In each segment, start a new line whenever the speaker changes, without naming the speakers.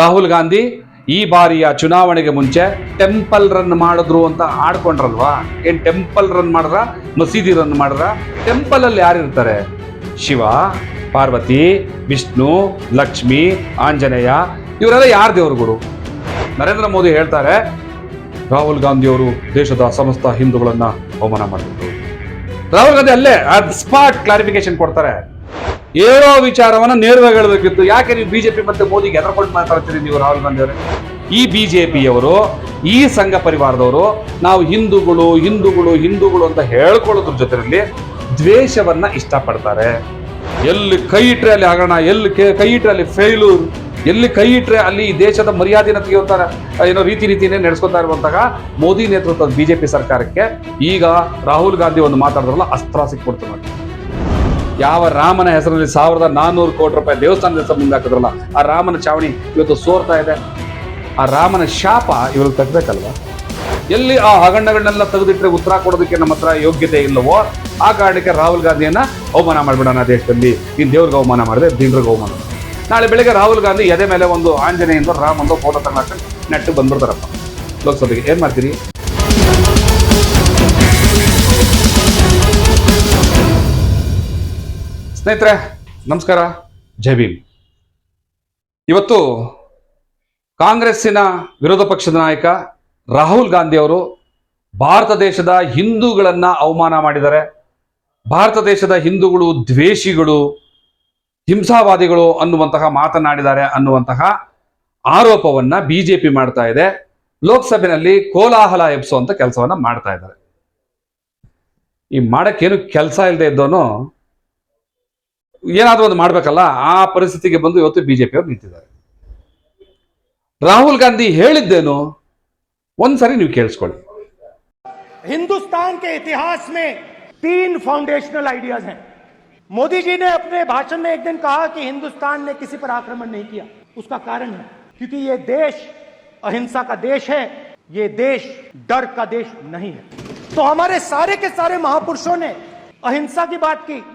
ರಾಹುಲ್ ಗಾಂಧಿ ಈ ಬಾರಿಯ ಚುನಾವಣೆಗೆ ಮುಂಚೆ ಟೆಂಪಲ್ ರನ್ ಮಾಡಿದ್ರು ಅಂತ ಆಡ್ಕೊಂಡ್ರಲ್ವಾ? ಏನ್ ಟೆಂಪಲ್ ರನ್ ಮಾಡ್ರ ಮಸೀದಿ ರನ್ ಮಾಡ್ರ ಟೆಂಪಲ್ ಅಲ್ಲಿ ಯಾರಿರ್ತಾರೆ ಶಿವ, ಪಾರ್ವತಿ, ವಿಷ್ಣು, ಲಕ್ಷ್ಮಿ, ಆಂಜನೇಯ, ಇವರೆಲ್ಲ ಯಾರ ದೇವರುಗಳು ನರೇಂದ್ರ ಮೋದಿ ಹೇಳ್ತಾರೆ, ರಾಹುಲ್ ಗಾಂಧಿ ಅವರು ದೇಶದ ಸಮಸ್ತ ಹಿಂದೂಗಳನ್ನ ಅವಮಾನ ಮಾಡಿದ್ರು. ರಾಹುಲ್ ಗಾಂಧಿ ಅಲ್ಲೇ ಸ್ಪಾಟ್ ಕ್ಲಾರಿಫಿಕೇಶನ್ ಕೊಡ್ತಾರೆ. ಹೇಳೋ ವಿಚಾರವನ್ನ ನೇರವಾಗಿ ಹೇಳಬೇಕಿತ್ತು. ಯಾಕೆ ನೀವು ಬಿಜೆಪಿ ಮತ್ತೆ ಮೋದಿಗೆ ಎದರ್ಕೊಂಡು ಮಾತಾಡ್ತೀರಿ ನೀವು, ರಾಹುಲ್ ಗಾಂಧಿ ಅವರೇ? ಈ ಬಿಜೆಪಿಯವರು, ಈ ಸಂಘ ಪರಿವಾರದವರು, ನಾವು ಹಿಂದೂಗಳು ಹಿಂದೂಗಳು ಹಿಂದೂಗಳು ಅಂತ ಹೇಳ್ಕೊಳ್ಳೋದ್ರ ಜೊತೆಯಲ್ಲಿ ದ್ವೇಷವನ್ನ ಇಷ್ಟಪಡ್ತಾರೆ. ಎಲ್ಲಿ ಕೈ ಇಟ್ಟರೆ ಅಲ್ಲಿ ಹಗರಣ, ಎಲ್ಲಿ ಕೆ- ಇಟ್ಟರೆ ಅಲ್ಲಿ ಫೇಲ್ಯೂರ್ ಎಲ್ಲಿ ಕೈ ಇಟ್ಟರೆ ಅಲ್ಲಿ ಈ ದೇಶದ ಮರ್ಯಾದೆನ ತೆಗೆಯುತ್ತಾರ ಏನೋ ರೀತಿ ರೀತಿನೇ ನಡೆಸ್ಕೊತಾ ಇರುವಂತಹ ಮೋದಿ ನೇತೃತ್ವದ ಬಿಜೆಪಿ ಸರ್ಕಾರಕ್ಕೆ ಈಗ ರಾಹುಲ್ ಗಾಂಧಿ ಒಂದು ಮಾತಾಡಿದ್ರಲ್ಲ, ಅಸ್ತ್ರ ಸಿಕ್ಬಿಡ್ತು ಯಾವ ರಾಮನ ಹೆಸರಲ್ಲಿ ಸಾವಿರದ ನಾನ್ನೂರು ಕೋಟಿ ರೂಪಾಯಿ ದೇವಸ್ಥಾನದ ಹೆಸರು ಮುಂದೆ ಹಾಕಿದ್ರಲ್ಲ, ಆ ರಾಮನ ಚಾವಣಿ ಇವತ್ತು ಸೋರ್ತಾ ಇದೆ. ಆ ರಾಮನ ಶಾಪ ಇವ್ರಿಗೆ ತಗ್ಬೇಕಲ್ವಾ? ಎಲ್ಲಿ ಆ ಹಗಣ್ಣಗಳನ್ನೆಲ್ಲ ತೆಗೆದಿಟ್ಟರೆ ಉತ್ತರ ಕೊಡೋದಕ್ಕೆ ನಮ್ಮ ಹತ್ರ ಯೋಗ್ಯತೆ ಇಲ್ಲವೋ, ಆ ಕಾರಣಕ್ಕೆ ರಾಹುಲ್ ಗಾಂಧಿಯನ್ನ ಅವಮಾನ ಮಾಡಿಬಿಡೋಣ ದೇಶದಲ್ಲಿ. ನೀನು ದೇವ್ರಿಗೆ ಅವಮಾನ ಮಾಡಿದೆ ದೀನ್ರಿಗೆ ಅವಮಾನ ನಾಳೆ ಬೆಳಗ್ಗೆ ರಾಹುಲ್ ಗಾಂಧಿ ಎದೆ ಮೇಲೆ ಒಂದು ಆಂಜನೇಯಿಂದ ರಾಮ್ ಒಂದು ಫೋಟೋ ತಗೊಂಡು ನೆಟ್ಟು ಬಂದ್ಬಿಡ್ತಾರಪ್ಪ. ಲೋಕಸಭೆಗೆ ಏನು ಮಾಡ್ತೀರಿ? ಸ್ನೇಹಿತರೆ ನಮಸ್ಕಾರ. ಜೈ ಭೀಮ್. ಇವತ್ತು ಕಾಂಗ್ರೆಸ್ಸಿನ ವಿರೋಧ ಪಕ್ಷದ ನಾಯಕ ರಾಹುಲ್ ಗಾಂಧಿ ಅವರು ಭಾರತ ದೇಶದ ಹಿಂದೂಗಳನ್ನ ಅವಮಾನ ಮಾಡಿದ್ದಾರೆ. ಭಾರತ ದೇಶದ ಹಿಂದೂಗಳು ದ್ವೇಷಿಗಳು ಹಿಂಸಾವಾದಿಗಳು ಅನ್ನುವಂತಹ ಮಾತನಾಡಿದ್ದಾರೆ ಅನ್ನುವಂತಹ ಆರೋಪವನ್ನ ಬಿಜೆಪಿ ಮಾಡ್ತಾ ಇದೆ. ಲೋಕಸಭೆಯಲ್ಲಿ ಕೋಲಾಹಲ ಎಬ್ಸುವಂತ ಕೆಲಸವನ್ನ ಮಾಡ್ತಾ ಇದ್ದಾರೆ. ಈ ಮಾಡಕ್ಕೇನು ಕೆಲಸ ಇಲ್ಲದೆ ಇದ್ದವನು ಏನಾದ್ರೂ ಒಂದು ಮಾಡ್ಬೇಕಲ್ಲ ಆ ಪರಿಸ್ಥಿತಿಗೆ ಬಂದು ಇವತ್ತು ಬಿಜೆಪಿ ಅವರು ನಿಂತಿದ್ದಾರೆ ರಾಹುಲ್ ಗಾಂಧಿ ಹೇಳಿದ್ದೇನು ಒಂದ್ಸರಿ ನೀವು ಕೇಳಿಸ್ಕೊಳ್ಳಿ
हिंदुस्तान के इतिहास में तीन फाउंडेशनल आइडियाज हैं मोदी जी ने अपने भाषण में एक दिन कहा कि हिंदुस्तान ने किसी पर आक्रमण नहीं किया उसका कारण है क्योंकि ये देश अहिंसा का देश है ये देश डर का देश नहीं है तो हमारे सारे के सारे महापुरुषों ने अहिंसा की बात की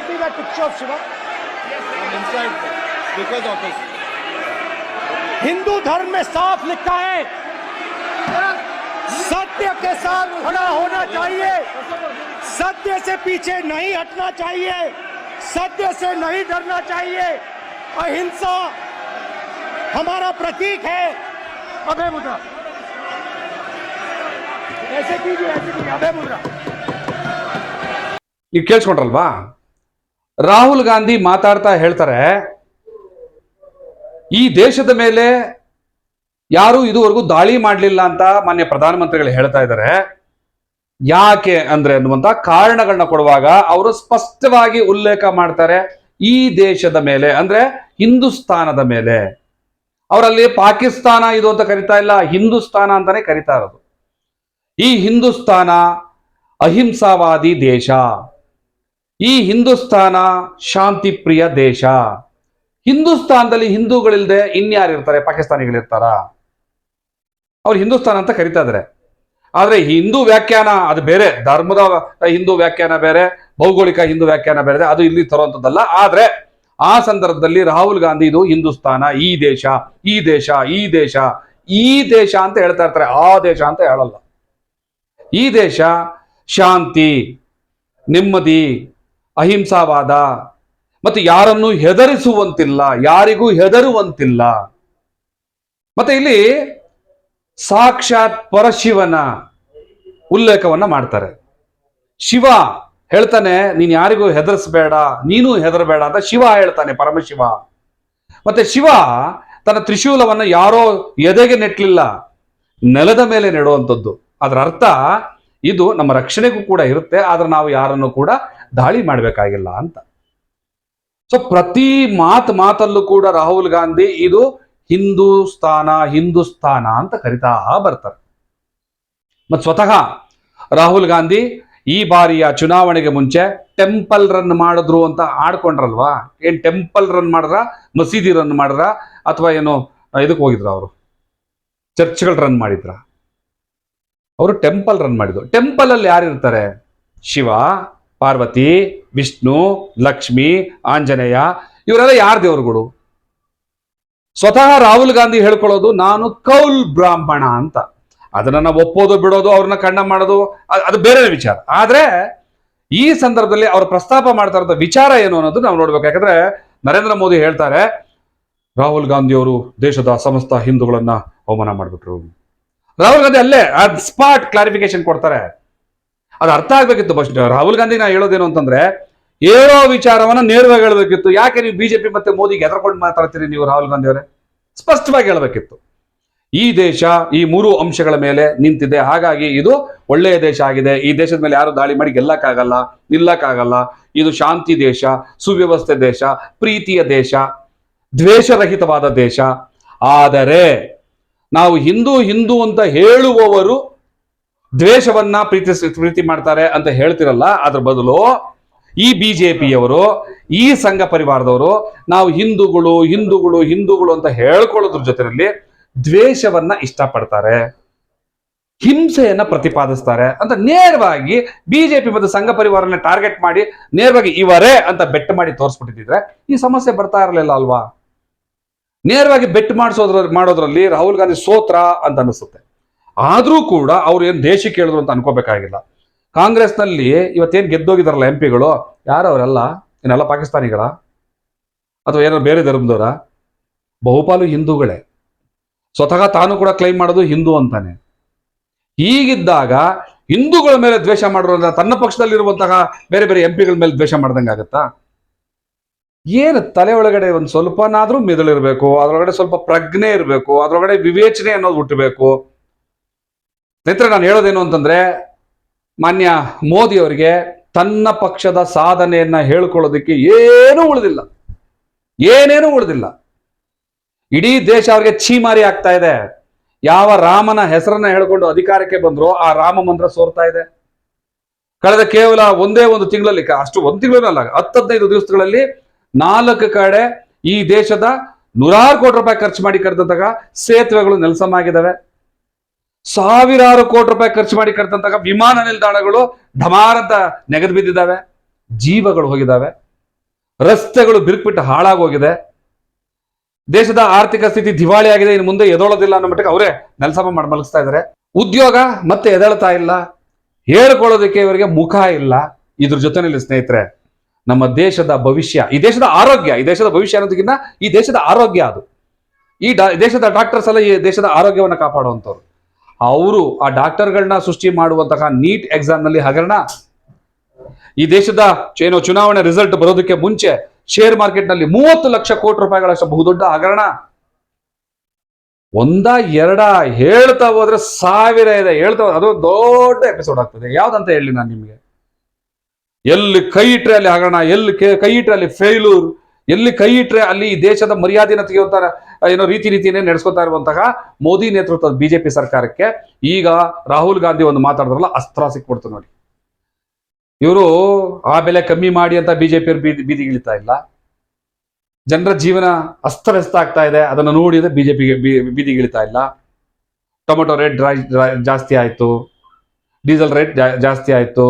get me that picture of Shiva.
inside speaker's office.
Hindu धर्म में साफ लिखा है सत्य के साथ खड़ा होना चाहिए सत्य से पीछे नहीं हटना चाहिए सत्य से नहीं डरना चाहिए अहिंसा हमारा प्रतीक है अभय मुद्रा ऐसे कीजिए ऐसे कीजिए अभय मुद्रा
ನೀವು ಕೇಳಿಸ್ಕೊಂಡ್ರಲ್ವಾ ರಾಹುಲ್ ಗಾಂಧಿ ಮಾತಾಡ್ತಾ ಹೇಳ್ತಾರೆ, ಈ ದೇಶದ ಮೇಲೆ ಯಾರು ಇದುವರೆಗೂ ದಾಳಿ ಮಾಡಲಿಲ್ಲ ಅಂತ ಮಾನ್ಯ ಪ್ರಧಾನಮಂತ್ರಿಗಳು ಹೇಳ್ತಾ ಇದ್ದಾರೆ. ಯಾಕೆ ಅಂದ್ರೆ ಅನ್ನುವಂತ ಕಾರಣಗಳನ್ನ ಕೊಡುವಾಗ ಅವರು ಸ್ಪಷ್ಟವಾಗಿ ಉಲ್ಲೇಖ ಮಾಡ್ತಾರೆ, ಈ ದೇಶದ ಮೇಲೆ ಅಂದ್ರೆ ಹಿಂದೂಸ್ತಾನದ ಮೇಲೆ. ಅವರಲ್ಲಿ ಪಾಕಿಸ್ತಾನ ಇದು ಅಂತ ಕರಿತಾ ಇಲ್ಲ, ಹಿಂದೂಸ್ತಾನ ಅಂತಾನೆ ಕರಿತಾ ಇರೋದು. ಈ ಹಿಂದೂಸ್ತಾನ ಅಹಿಂಸಾವಾದಿ ದೇಶ. ಈ ಹಿಂದೂಸ್ತಾನ ಶಾಂತಿ ಪ್ರಿಯ ದೇಶ. ಹಿಂದೂಸ್ತಾನದಲ್ಲಿ ಹಿಂದೂಗಳಿಲ್ದೆ ಇನ್ಯಾರಿರ್ತಾರೆ ಪಾಕಿಸ್ತಾನಿಗಳಿರ್ತಾರ. ಅವ್ರು ಹಿಂದೂಸ್ತಾನ ಅಂತ ಕರಿತಾ ಇದಾರೆ. ಆದ್ರೆ ಹಿಂದೂ ವ್ಯಾಖ್ಯಾನ ಅದು ಬೇರೆ. ಧರ್ಮದ ಹಿಂದೂ ವ್ಯಾಖ್ಯಾನ ಬೇರೆ, ಭೌಗೋಳಿಕ ಹಿಂದೂ ವ್ಯಾಖ್ಯಾನ ಬೇರೆ, ಅದು ಇಲ್ಲಿ ತರುವಂತದ್ದಲ್ಲ ಆದ್ರೆ ಆ ಸಂದರ್ಭದಲ್ಲಿ ರಾಹುಲ್ ಗಾಂಧಿ ಇದು ಹಿಂದೂಸ್ತಾನ. ಈ ದೇಶ ಈ ದೇಶ ಈ ದೇಶ ಈ ದೇಶ ಅಂತ ಹೇಳ್ತಾ ಇರ್ತಾರೆ. ಆ ದೇಶ ಅಂತ ಹೇಳಲ್ಲ. ಈ ದೇಶ ಶಾಂತಿ, ನೆಮ್ಮದಿ ಅಹಿಂಸಾವಾದ. ಮತ್ತು ಯಾರನ್ನು ಹೆದರಿಸುವಂತಿಲ್ಲ, ಯಾರಿಗೂ ಹೆದರುವಂತಿಲ್ಲ. ಮತ್ತೆ ಇಲ್ಲಿ ಸಾಕ್ಷಾತ್ ಪರಶಿವನ ಉಲ್ಲೇಖವನ್ನ ಮಾಡ್ತಾರೆ. ಶಿವ ಹೇಳ್ತಾನೆ, ನೀನು ಯಾರಿಗೂ ಹೆದರಿಸ್ಬೇಡ, ನೀನು ಹೆದರಬೇಡ ಅಂತ ಶಿವ ಹೇಳ್ತಾನೆ, ಪರಮಶಿವ. ಮತ್ತೆ ಶಿವ ತನ್ನ ತ್ರಿಶೂಲವನ್ನು ಯಾರೋ ಎದೆಗೆ ನೆಟ್ಲಿಲ್ಲ, ನೆಲದ ಮೇಲೆ ನೆಡುವಂಥದ್ದು ಅದರ ಅರ್ಥ, ಇದು ನಮ್ಮ ರಕ್ಷಣೆಗೂ ಕೂಡ ಇರುತ್ತೆ, ಆದ್ರೆ ನಾವು ಯಾರನ್ನು ಕೂಡ ದಾಳಿ ಮಾಡಬೇಕಾಗಿಲ್ಲ ಅಂತ. ಸೊ ಪ್ರತಿ ಮಾತು ಮಾತಲ್ಲೂ ಕೂಡ ರಾಹುಲ್ ಗಾಂಧಿ ಇದು ಹಿಂದೂಸ್ತಾನ ಹಿಂದೂಸ್ತಾನ ಅಂತ ಕರಿತಾ ಬರ್ತಾರೆ. ಮತ್ತು ಸ್ವತಃ ರಾಹುಲ್ ಗಾಂಧಿ ಈ ಬಾರಿಯ ಚುನಾವಣೆಗೆ ಮುಂಚೆ ಟೆಂಪಲ್ ರನ್ ಮಾಡಿದ್ರು ಅಂತ ಆಡ್ಕೊಂಡ್ರಲ್ವಾ? ಏನ್ ಟೆಂಪಲ್ ರನ್ ಮಾಡ್ರ ಮಸೀದಿ ರನ್ ಮಾಡ್ರ ಅಥವಾ ಏನು, ಇದಕ್ಕೆ ಹೋಗಿದ್ರ ಅವರು? ಚರ್ಚ್ಗಳು ರನ್ ಮಾಡಿದ್ರ? ಅವರು ಟೆಂಪಲ್ ರನ್ ಮಾಡಿದ್ರು. ಟೆಂಪಲ್ ಅಲ್ಲಿ ಯಾರಿರ್ತಾರೆ? ಶಿವ ಪಾರ್ವತಿ, ವಿಷ್ಣು, ಲಕ್ಷ್ಮಿ, ಆಂಜನೇಯ, ಇವರೆಲ್ಲ ಯಾರ ದೇವರುಗಳು? ಸ್ವತಃ ರಾಹುಲ್ ಗಾಂಧಿ ಹೇಳ್ಕೊಳ್ಳೋದು, ನಾನು ಕೌಲ್ ಬ್ರಾಹ್ಮಣ ಅಂತ. ಅದನ್ನ ಒಪ್ಪೋದು, ಬಿಡೋದು, ಅವ್ರನ್ನ ಖಂಡ ಮಾಡೋದು ಅದು ಬೇರೆ ವಿಚಾರ. ಆದ್ರೆ, ಈ ಸಂದರ್ಭದಲ್ಲಿ ಅವರು ಪ್ರಸ್ತಾಪ ಮಾಡ್ತಾ ಇರೋ ವಿಚಾರ ಏನು ಅನ್ನೋದು ನಾವು ನೋಡ್ಬೇಕು. ಯಾಕಂದ್ರೆ, ನರೇಂದ್ರ ಮೋದಿ ಹೇಳ್ತಾರೆ, ರಾಹುಲ್ ಗಾಂಧಿ ಅವರು ದೇಶದ ಸಮಸ್ತ ಹಿಂದೂಗಳನ್ನ ಅವಮಾನ ಮಾಡ್ಬಿಟ್ರು. ರಾಹುಲ್ ಗಾಂಧಿ ಅಲ್ಲೇ ಸ್ಪಾಟ್ ಕ್ಲಾರಿಫಿಕೇಶನ್ ಕೊಡ್ತಾರೆ. ಅದು ಅರ್ಥ ಆಗ್ಬೇಕಿತ್ತು ಫಸ್ಟ್ ರಾಹುಲ್ ಗಾಂಧಿ ನಾ ಹೇಳೋದೇನು ಅಂತಂದ್ರೆ, ಹೇಳೋ ವಿಚಾರವನ್ನ ನೇರವಾಗಿ ಹೇಳಬೇಕಿತ್ತು. ಯಾಕೆ ನೀವು ಬಿಜೆಪಿ ಮತ್ತೆ ಮೋದಿಗೆ ಎದ್ರಕೊಂಡು ಮಾತಾಡ್ತೀರಿ ನೀವು ರಾಹುಲ್ ಗಾಂಧಿ ಅವರೇ? ಸ್ಪಷ್ಟವಾಗಿ ಹೇಳಬೇಕಿತ್ತು. ಈ ದೇಶ, ಈ ಮೂರು ಅಂಶಗಳ ಮೇಲೆ ನಿಂತಿದೆ. ಹಾಗಾಗಿ ಇದು ಒಳ್ಳೆಯ ದೇಶ ಆಗಿದೆ. ಈ ದೇಶದ ಮೇಲೆ ಯಾರು ದಾಳಿ ಮಾಡಿ ಗೆಲ್ಲಕ್ಕಾಗಲ್ಲ, ನಿಲ್ಲಕ್ಕಾಗಲ್ಲ. ಇದು ಶಾಂತಿ ದೇಶ, ಸುವ್ಯವಸ್ಥೆ ದೇಶ, ಪ್ರೀತಿಯ ದೇಶ, ದ್ವೇಷರಹಿತವಾದ ದೇಶ. ಆದರೆ, ನಾವು ಹಿಂದೂ ಹಿಂದೂ ಅಂತ ಹೇಳುವವರು ದ್ವೇಷವನ್ನ ಪ್ರೀತಿ ಪ್ರೀತಿ ಮಾಡ್ತಾರೆ ಅಂತ ಹೇಳ್ತಿರಲ್ಲ, ಅದ್ರ ಬದಲು ಈ ಬಿಜೆಪಿಯವರು, ಈ ಸಂಘ ಪರಿವಾರದವರು, ನಾವು ಹಿಂದೂಗಳು ಹಿಂದೂಗಳು ಹಿಂದೂಗಳು ಅಂತ ಹೇಳ್ಕೊಳ್ಳೋದ್ರ ಜೊತೆಯಲ್ಲಿ ದ್ವೇಷವನ್ನ ಇಷ್ಟಪಡ್ತಾರೆ, ಹಿಂಸೆಯನ್ನ ಪ್ರತಿಪಾದಿಸ್ತಾರೆ ಅಂತ ನೇರವಾಗಿ ಬಿಜೆಪಿ ಮತ್ತು ಸಂಘ ಪರಿವಾರನ ಟಾರ್ಗೆಟ್ ಮಾಡಿ ನೇರವಾಗಿ ಇವರೇ ಅಂತ ಬೆಟ್ ಮಾಡಿ ತೋರಿಸ್ಬಿಟ್ಟಿದ್ರೆ ಈ ಸಮಸ್ಯೆ ಬರ್ತಾ ಇರಲಿಲ್ಲ ಅಲ್ವಾ? ನೇರವಾಗಿ ಬೆಟ್ ಮಾಡಿಸೋದ್ರ, ಮಾಡೋದ್ರಲ್ಲಿ ರಾಹುಲ್ ಗಾಂಧಿ ಸೋತ್ರ ಅಂತ ಅನಿಸುತ್ತೆ. ಆದ್ರೂ ಕೂಡ ಅವ್ರು ಏನು ದೇಶಕ್ಕೆ ಕೇಳಿದ್ರು ಅಂತ ಅನ್ಕೋಬೇಕಾಗಿಲ್ಲ. ಕಾಂಗ್ರೆಸ್ನಲ್ಲಿ ಇವತ್ತೇನ್ ಗೆದ್ದೋಗಿದಾರಲ್ಲ ಎಂ ಪಿಗಳು ಯಾರು ಅವರೆಲ್ಲ? ಇನ್ನೆಲ್ಲ ಪಾಕಿಸ್ತಾನಿಗಳ? ಅಥವಾ ಏನೋ ಬೇರೆ ಧರ್ಮದವರ? ಬಹುಪಾಲು ಹಿಂದೂಗಳೇ. ಸ್ವತಃ ತಾನು ಕೂಡ ಕ್ಲೈಮ್ ಮಾಡೋದು ಹಿಂದೂ ಅಂತಾನೆ. ಹೀಗಿದ್ದಾಗ ಹಿಂದೂಗಳ ಮೇಲೆ ದ್ವೇಷ ಮಾಡೋದ್ರಿಂದ ತನ್ನ ಪಕ್ಷದಲ್ಲಿರುವಂತಹ ಬೇರೆ ಬೇರೆ ಎಂ ಪಿಗಳ ಮೇಲೆ ದ್ವೇಷ ಮಾಡ್ದಂಗಾಗತ್ತಾ ಏನು ತಲೆ ಒಳಗಡೆ ಒಂದು ಸ್ವಲ್ಪನಾದ್ರೂ ಮೆದುಳಿರಬೇಕು, ಅದ್ರೊಳಗಡೆ ಸ್ವಲ್ಪ ಪ್ರಜ್ಞೆ ಇರಬೇಕು, ಅದರೊಳಗಡೆ ವಿವೇಚನೆ ಅನ್ನೋದು ಹುಟ್ಟಬೇಕು. ಸ್ನೇಹಿತರೆ, ನಾನು ಹೇಳೋದೇನು ಅಂತಂದ್ರೆ, ಮಾನ್ಯ ಮೋದಿ ಅವರಿಗೆ ತನ್ನ ಪಕ್ಷದ ಸಾಧನೆಯನ್ನ ಹೇಳ್ಕೊಳ್ಳೋದಕ್ಕೆ ಏನೂ ಉಳಿದಿಲ್ಲ. ಏನೇನೂ ಉಳಿದಿಲ್ಲ. ಇಡೀ ದೇಶ ಅವ್ರಿಗೆ ಛೀಮಾರಿ ಆಗ್ತಾ ಇದೆ. ಯಾವ ರಾಮನ ಹೆಸರನ್ನ ಹೇಳ್ಕೊಂಡು ಅಧಿಕಾರಕ್ಕೆ ಬಂದ್ರು ಆ ರಾಮ ಮಂತ್ರ ಸೋರ್ತಾ ಇದೆ. ಕಳೆದ ಕೇವಲ ಒಂದೇ ಒಂದು ತಿಂಗಳಲ್ಲಿ, ಅಷ್ಟು ಒಂದು ತಿಂಗಳಲ್ಲ ಹತ್ತದೈದು ದಿವಸಗಳಲ್ಲಿ ನಾಲ್ಕು ಕಡೆ ಈ ದೇಶದ ನೂರಾರು ಕೋಟಿ ರೂಪಾಯಿ ಖರ್ಚು ಮಾಡಿ ಕರೆದಂತಾಗ ಸೇತುವೆಗಳು ನೆಲಸಮ ಆಗಿದ್ದಾವೆ ಸಾವಿರಾರು ಕೋಟಿ ರೂಪಾಯಿ ಖರ್ಚು ಮಾಡಿ ಕರೆದಂತಹ ವಿಮಾನ ನಿಲ್ದಾಣಗಳು ಢಮಾರಂತ ನೆಗೆದು ಬಿದ್ದಿದ್ದಾವೆ, ಜೀವಗಳು ಹೋಗಿದ್ದಾವೆ, ರಸ್ತೆಗಳು ಬಿರುಕ್ಬಿಟ್ಟು ಹಾಳಾಗೋಗಿದೆ ದೇಶದ ಆರ್ಥಿಕ ಸ್ಥಿತಿ ದಿವಾಳಿ ಆಗಿದೆ, ಇನ್ನು ಮುಂದೆ ಎದೋಳೋದಿಲ್ಲ ಅನ್ನೋ ಮಟ್ಟಕ್ಕೆ ಅವರೇ ನೆಲಸಮ ಮಾಡಿ ಮಲಗಿಸ್ತಾ ಇದ್ದಾರೆ. ಉದ್ಯೋಗ ಮತ್ತೆ ಎದಳ್ತಾ ಇಲ್ಲ, ಹೇಳ್ಕೊಳ್ಳೋದಕ್ಕೆ ಇವರಿಗೆ ಮುಖ ಇಲ್ಲ. ಇದ್ರ ಜೊತೆನಲ್ಲಿ ಸ್ನೇಹಿತರೆ, ನಮ್ಮ ದೇಶದ ಭವಿಷ್ಯ, ಈ ದೇಶದ ಆರೋಗ್ಯ, ಈ ದೇಶದ ಭವಿಷ್ಯ ಅನ್ನೋದಕ್ಕಿಂತ ಈ ದೇಶದ ಆರೋಗ್ಯ ಅದು. ಈ ದೇಶದ ಡಾಕ್ಟರ್ಸ್ ಎಲ್ಲ ಈ ದೇಶದ ಆರೋಗ್ಯವನ್ನು ಕಾಪಾಡುವಂಥವ್ರು. ಅವರು ಆ ಡಾಕ್ಟರ್ಗಳನ್ನ ಸೃಷ್ಟಿ ಮಾಡುವಂತಹ ನೀಟ್ ಎಕ್ಸಾಮ್ನಲ್ಲಿ ಹಗರಣ. ಈ ದೇಶದ ಏನೋ ಚುನಾವಣೆ ರಿಸಲ್ಟ್ ಬರೋದಕ್ಕೆ ಮುಂಚೆ ಶೇರ್ ಮಾರ್ಕೆಟ್ನಲ್ಲಿ ಮೂವತ್ತು ಲಕ್ಷ ಕೋಟಿ ರೂಪಾಯಿಗಳಷ್ಟು ಬಹುದೊಡ್ಡ ಹಗರಣ. ಒಂದ, ಎರಡ ಹೇಳ್ತಾ ಹೋದ್ರೆ ಸಾವಿರ ಇದೆ. ಹೇಳ್ತಾ ಅದು ದೊಡ್ಡ ಎಪಿಸೋಡ್ ಆಗ್ತದೆ. ಯಾವ್ದಂತ ಹೇಳಿ ನಾನು ನಿಮಗೆ? ಎಲ್ಲಿ ಕೈ ಇಟ್ರೆ ಅಲ್ಲಿ ಹಗರಣ, ಎಲ್ಲಿ ಕೈ ಇಟ್ರೆ ಅಲ್ಲಿ ಫೇಲೂರ್ ಎಲ್ಲಿ ಕೈ ಇಟ್ರೆ ಅಲ್ಲಿ ದೇಶದ ಮರ್ಯಾದೆನ ತೆಗೆಯುವಂತ ಏನೋ ರೀತಿ ರೀತಿಯೇ ನಡೆಸ್ಕೊತಾ ಇರುವಂತಹ ಮೋದಿ ನೇತೃತ್ವದ ಬಿಜೆಪಿ ಸರ್ಕಾರಕ್ಕೆ ಈಗ ರಾಹುಲ್ ಗಾಂಧಿ ಒಂದು ಮಾತಾಡಿದ್ರಲ್ಲ, ಅಸ್ತ್ರ ಸಿಕ್ಬಿಡ್ತು ನೋಡಿ. ಇವರು ಆ ಬೆಲೆ ಕಮ್ಮಿ ಮಾಡಿ ಅಂತ ಬಿಜೆಪಿ ಬೀದಿ ಬೀದಿಗಿಳಿತಾ ಇಲ್ಲ. ಜನರ ಜೀವನ ಅಸ್ತವ್ಯಸ್ತ ಆಗ್ತಾ ಇದೆ, ಅದನ್ನು ನೋಡಿದ್ರೆ ಬಿಜೆಪಿಗೆ ಬೀದಿಗಿಳಿತಾ ಇಲ್ಲ. ಟೊಮೆಟೊ ರೇಟ್ ಜಾಸ್ತಿ ಆಯಿತು. ಡೀಸೆಲ್ ರೇಟ್ ಜಾಸ್ತಿ ಆಯಿತು.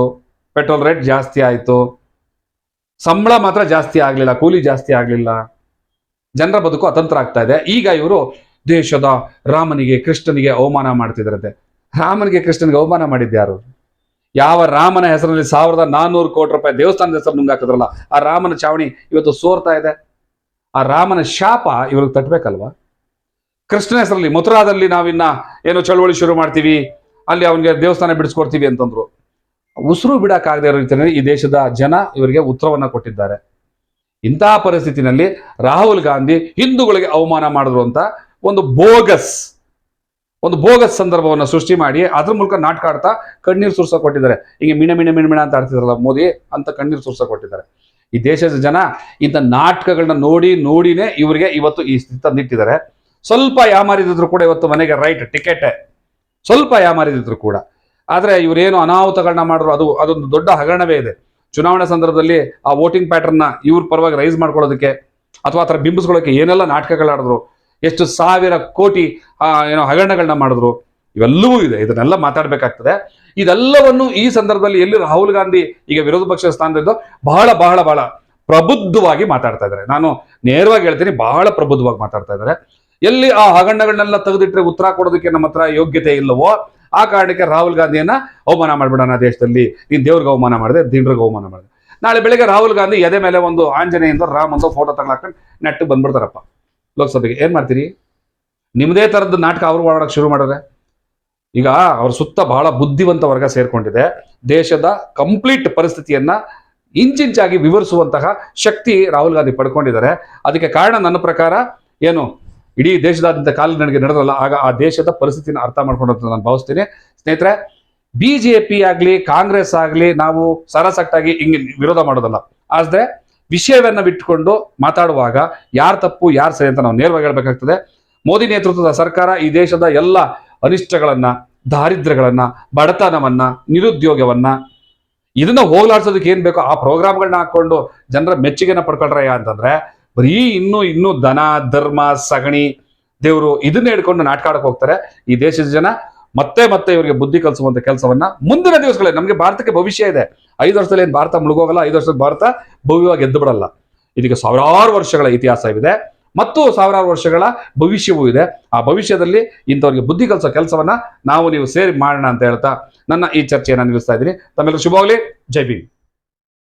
ಪೆಟ್ರೋಲ್ ರೇಟ್ ಜಾಸ್ತಿ ಆಯಿತು. ಸಂಬಳ ಮಾತ್ರ ಜಾಸ್ತಿ ಆಗಲಿಲ್ಲ, ಕೂಲಿ ಜಾಸ್ತಿ ಆಗ್ಲಿಲ್ಲ. ಜನರ ಬದುಕು ಅತಂತ್ರ ಆಗ್ತಾ ಇದೆ. ಈಗ ಇವರು ದೇಶದ ರಾಮನಿಗೆ, ಕೃಷ್ಣನಿಗೆ ಅವಮಾನ ಮಾಡ್ತಿದ್ರಂತೆ. ರಾಮನಿಗೆ, ಕೃಷ್ಣನಿಗೆ ಅವಮಾನ ಮಾಡಿದ್ಯಾರು ಯಾವ ರಾಮನ ಹೆಸರಲ್ಲಿ ಸಾವಿರದ ನಾನ್ನೂರು ಕೋಟಿ ರೂಪಾಯಿ ದೇವಸ್ಥಾನದ ಹೆಸರು ನುಂಗಾಕಿದ್ರಲ್ಲ ಆ ರಾಮನ ಚಾವಣಿ ಇವತ್ತು ಸೋರ್ತಾ ಇದೆ. ಆ ರಾಮನ ಶಾಪ ಇವ್ರಿಗೆ ತಟ್ಬೇಕಲ್ವಾ ಕೃಷ್ಣನ ಹೆಸರಲ್ಲಿ ಮಥುರಾದಲ್ಲಿ ನಾವಿನ್ನ ಏನೋ ಚಳವಳಿ ಶುರು ಮಾಡ್ತೀವಿ, ಅಲ್ಲಿ ಅವನಿಗೆ ದೇವಸ್ಥಾನ ಬಿಡಿಸ್ಕೊಡ್ತೀವಿ ಅಂತಂದ್ರು. ಉಸಿರು ಬಿಡಕ್ಕಾಗದೇ ಇರೋ ರೀತಿಯಲ್ಲಿ ಈ ದೇಶದ ಜನ ಇವರಿಗೆ ಉತ್ತರವನ್ನ ಕೊಟ್ಟಿದ್ದಾರೆ. ಇಂತಹ ಪರಿಸ್ಥಿತಿನಲ್ಲಿ ರಾಹುಲ್ ಗಾಂಧಿ ಹಿಂದೂಗಳಿಗೆ ಅವಮಾನ ಮಾಡಿದ್ರು ಅಂತ ಒಂದು ಬೋಗಸ್ ಒಂದು ಬೋಗಸ್ ಸಂದರ್ಭವನ್ನು ಸೃಷ್ಟಿ ಮಾಡಿ ಅದ್ರ ಮೂಲಕ ನಾಟಕ ಆಡ್ತಾ ಕಣ್ಣೀರು ಸುರ್ಸ ಕೊಟ್ಟಿದ್ದಾರೆ. ಹಿಂಗೆ ಮಿಣ ಮಿಣ ಮಿಣ ಮಿಣ ಅಂತ ಆಡ್ತಿದ್ರಲ್ಲ ಮೋದಿ ಅಂತ ಕಣ್ಣೀರು ಸುರ್ಸ ಕೊಟ್ಟಿದ್ದಾರೆ. ಈ ದೇಶದ ಜನ ಇಂಥ ನಾಟಕಗಳನ್ನ ನೋಡಿ ನೋಡಿನೇ ಇವರಿಗೆ ಇವತ್ತು ಈ ಸ್ಥಿತಿ ತಂದಿಟ್ಟಿದ್ದಾರೆ. ಸ್ವಲ್ಪ ಯಾಮಾರಿದ್ರು ಕೂಡ ಇವತ್ತು ಮನೆಗೆ ರೈಟ್, ಟಿಕೆಟ್. ಸ್ವಲ್ಪ ಯಾಮಾರಿದ್ರು ಕೂಡ. ಆದರೆ ಇವರೇನು ಅನಾಹುತಗಳನ್ನ ಮಾಡಿದ್ರು ಅದು ಅದೊಂದು ದೊಡ್ಡ ಹಗರಣವೇ ಇದೆ. ಚುನಾವಣೆ ಸಂದರ್ಭದಲ್ಲಿ ಆ ವೋಟಿಂಗ್ ಪ್ಯಾಟರ್ನ್ ಇವ್ರ ಪರವಾಗಿ ರೈಸ್ ಮಾಡ್ಕೊಳ್ಳೋದಕ್ಕೆ ಅಥವಾ ಆ ಥರ ಬಿಂಬಿಸ್ಕೊಳ್ಳೋಕೆ ಏನೆಲ್ಲ ನಾಟಕಗಳಾಡಿದ್ರು, ಎಷ್ಟು ಸಾವಿರ ಕೋಟಿ ಏನೋ ಹಗರಣಗಳನ್ನ ಮಾಡಿದ್ರು, ಇವೆಲ್ಲವೂ ಇದೆ. ಇದನ್ನೆಲ್ಲ ಮಾತಾಡಬೇಕಾಗ್ತದೆ. ಇದೆಲ್ಲವನ್ನು ಈ ಸಂದರ್ಭದಲ್ಲಿ ಎಲ್ಲಿ ರಾಹುಲ್ ಗಾಂಧಿ ಈಗ ವಿರೋಧ ಪಕ್ಷದ ಸ್ಥಾನದಿಂದ ಬಹಳ ಬಹಳ ಬಹಳ ಪ್ರಬುದ್ಧವಾಗಿ ಮಾತಾಡ್ತಾ ಇದ್ದಾರೆ. ನಾನು ನೇರವಾಗಿ ಹೇಳ್ತೀನಿ, ಬಹಳ ಪ್ರಬುದ್ಧವಾಗಿ ಮಾತಾಡ್ತಾ ಇದ್ದಾರೆ. ಎಲ್ಲಿ ಆ ಹಗರಣಗಳನ್ನೆಲ್ಲ ತೆಗೆದಿಟ್ರೆ ಉತ್ತರ ಕೊಡೋದಕ್ಕೆ ನಮ್ಮ ಹತ್ರ ಯೋಗ್ಯತೆ ಇಲ್ಲವೋ ಆ ಕಾರಣಕ್ಕೆ ರಾಹುಲ್ ಗಾಂಧಿಯನ್ನ ಅವಮಾನ ಮಾಡ್ಬಿಡೋಣ ದೇಶದಲ್ಲಿ. ನೀನು ದೇವ್ರಿಗೆ ಅವಮಾನ ಮಾಡಿದೆ ದೀನ್ರಿಗೆ ಅವಮಾನ ಮಾಡಿದೆ. ನಾಳೆ ಬೆಳಗ್ಗೆ ರಾಹುಲ್ ಗಾಂಧಿ ಎದೆ ಮೇಲೆ ಒಂದು ಆಂಜನೇಯಿಂದ ರಾಮ್ ಅಂತ ಫೋಟೋ ತಗೊಳಕೊಂಡು ನೆಟ್ಟು ಬಂದ್ಬಿಡ್ತಾರಪ್ಪ ಲೋಕಸಭೆಗೆ. ಏನ್ ಮಾಡ್ತೀರಿ? ನಿಮ್ಮದೇ ಥರದ್ದು ನಾಟಕ ಅವರು ಮಾಡೋಕೆ ಶುರು ಮಾಡಿದ್ರೆ ಈಗ ಅವ್ರ ಸುತ್ತ ಬಹಳ ಬುದ್ಧಿವಂತ ವರ್ಗ ಸೇರ್ಕೊಂಡಿದೆ. ದೇಶದ ಕಂಪ್ಲೀಟ್ ಪರಿಸ್ಥಿತಿಯನ್ನ ಇಂಚಿಂಚಾಗಿ ವಿವರಿಸುವಂತಹ ಶಕ್ತಿ ರಾಹುಲ್ ಗಾಂಧಿ ಪಡ್ಕೊಂಡಿದ್ದಾರೆ. ಅದಕ್ಕೆ ಕಾರಣ ನನ್ನ ಪ್ರಕಾರ ಏನು? ಇಡೀ ದೇಶದಾದ್ಯಂತ ಕಾಲ ನನಗೆ ನಡೆದಲ್ಲ, ಆಗ ಆ ದೇಶದ ಪರಿಸ್ಥಿತಿನ ಅರ್ಥ ಮಾಡ್ಕೊಂಡು ಅಂತ ನಾನು ಭಾವಿಸ್ತೀನಿ. ಸ್ನೇಹಿತರೆ ಬಿ ಜೆ ಪಿ ಆಗಲಿ, ಕಾಂಗ್ರೆಸ್ ಆಗಲಿ, ನಾವು ಸರಸಟ್ಟಾಗಿ ಹಿಂಗೆ ವಿರೋಧ ಮಾಡೋದಲ್ಲ. ಆದರೆ ವಿಷಯವನ್ನ ಬಿಟ್ಟುಕೊಂಡು ಮಾತಾಡುವಾಗ ಯಾರು ತಪ್ಪು, ಯಾರು ಸರಿ ಅಂತ ನಾವು ನೇರವಾಗಿ ಹೇಳಬೇಕಾಗ್ತದೆ. ಮೋದಿ ನೇತೃತ್ವದ ಸರ್ಕಾರ ಈ ದೇಶದ ಎಲ್ಲ ಅನಿಷ್ಟಗಳನ್ನ, ದಾರಿದ್ರ್ಯಗಳನ್ನ, ಬಡತನವನ್ನ, ನಿರುದ್ಯೋಗವನ್ನ, ಇದನ್ನ ಹೋಗ್ಲಾಡ್ಸೋದಕ್ಕೆ ಏನ್ ಬೇಕೋ ಆ ಪ್ರೋಗ್ರಾಮ್ಗಳನ್ನ ಹಾಕೊಂಡು ಜನರ ಮೆಚ್ಚುಗೆನ ಪಡ್ಕೊಳ್ರಯ್ಯ ಅಂತಂದ್ರೆ ಬರೀ ಇನ್ನು ಇನ್ನು ಧನ, ಧರ್ಮ, ಸಗಣಿ ದೇವರು ಇದನ್ನ ಹಿಡ್ಕೊಂಡು ನಾಟಕಾಡಕ್ಕೆ ಹೋಗ್ತಾರೆ. ಈ ದೇಶದ ಜನ ಮತ್ತೆ ಮತ್ತೆ ಇವರಿಗೆ ಬುದ್ಧಿ ಕಲಿಸುವಂತ ಕೆಲಸವನ್ನ ಮುಂದಿನ ದಿವಸಗಳೇ ನಮಗೆ ಭಾರತಕ್ಕೆ ಭವಿಷ್ಯ ಇದೆ. ಐದು ವರ್ಷದಲ್ಲಿ ಏನು ಭಾರತ ಮುಳುಗೋಗಲ್ಲ, ಐದು ವರ್ಷದ ಭಾರತ ಭವ್ಯವಾಗಿ ಎದ್ದು ಬಿಡಲ್ಲ. ಇದಕ್ಕೆ ಸಾವಿರಾರು ವರ್ಷಗಳ ಇತಿಹಾಸವಿದೆ. ಮತ್ತು ಸಾವಿರಾರು ವರ್ಷಗಳ ಭವಿಷ್ಯವೂ ಇದೆ. ಆ ಭವಿಷ್ಯದಲ್ಲಿ ಇಂಥವ್ರಿಗೆ ಬುದ್ಧಿ ಕಲಿಸೋ ಕೆಲಸವನ್ನ ನಾವು ನೀವು ಸೇರಿ ಮಾಡೋಣ ಅಂತ ಹೇಳ್ತಾ ನನ್ನ ಈ ಚರ್ಚೆಯನ್ನು ನಿಲ್ಲಿಸ್ತಾ ಇದ್ದೀನಿ. ತಮ್ಮೆಲ್ಲರೂ ಶುಭವಾಗಲಿ. ಜೈ ಭೀಮ್.